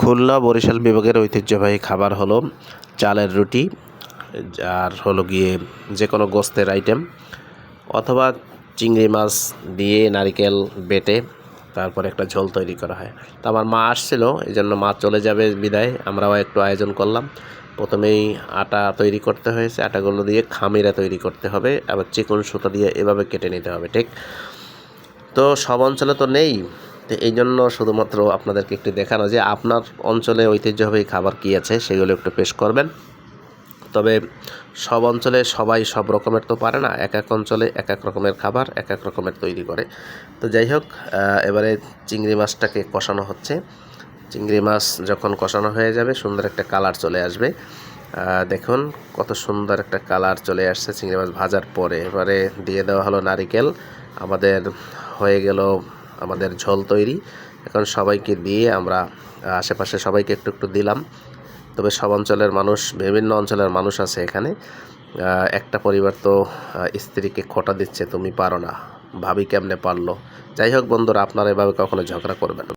খুলনা বরিশাল বিভাগের ঐতিহ্যবাহী খাবার হলো চালের রুটি, আর হলো গিয়ে যে কোনো গোস্তের আইটেম অথবা চিংড়ি মাছ দিয়ে নারিকেল বেটে তারপরে একটা ঝোল তৈরি করা হয়। তো আমার মা আসছিল, এই জন্য মা চলে যাবে বিদায়। আমরাও একটু আয়োজন করলাম। প্রথমেই আটা তৈরি করতে হয়েছে। আটাগুলো দিয়ে খামিরা তৈরি করতে হবে, আবার চিকন সুতা দিয়ে এভাবে কেটে নিতে হবে, ঠিক? তো সব অঞ্চলে তো নেই। তো এই জন্য শুধুমাত্র আপনাদেরকে একটু দেখানো যে আপনার অঞ্চলে ঐতিহ্যবাহী খাবার কী আছে সেগুলো একটু পেশ করবেন। তবে সব অঞ্চলে সবাই সব রকমের তো পারে না, এক এক অঞ্চলে এক এক রকমের খাবার, এক এক রকমের তৈরি করে। তো যাই হোক এবারে চিংড়ি মাছটাকে কষানো হচ্ছে। চিংড়ি মাছ যখন কষানো হয়ে যাবে, সুন্দর একটা কালার চলে আসবে। দেখুন কত সুন্দর একটা কালার চলে আসছে চিংড়ি মাছ ভাজার পরে। এবারে দিয়ে দেওয়া হলো নারিকেল। আমাদের হয়ে গেল আমাদের ঝোল তৈরি। এখন সবাইকে দিয়ে আমরা আশেপাশে সবাইকে একটু একটু দিলাম। তবে সব অঞ্চলের মানুষ, বিভিন্ন অঞ্চলের মানুষ আছে এখানে। একটা পরিবার তো স্ত্রীকে খোটা দিচ্ছে, তুমি পারো না। ভাবি কেমনে পারল? যাই হোক বন্ধুরা, আপনারা এভাবে কখনো ঝগড়া করবেন।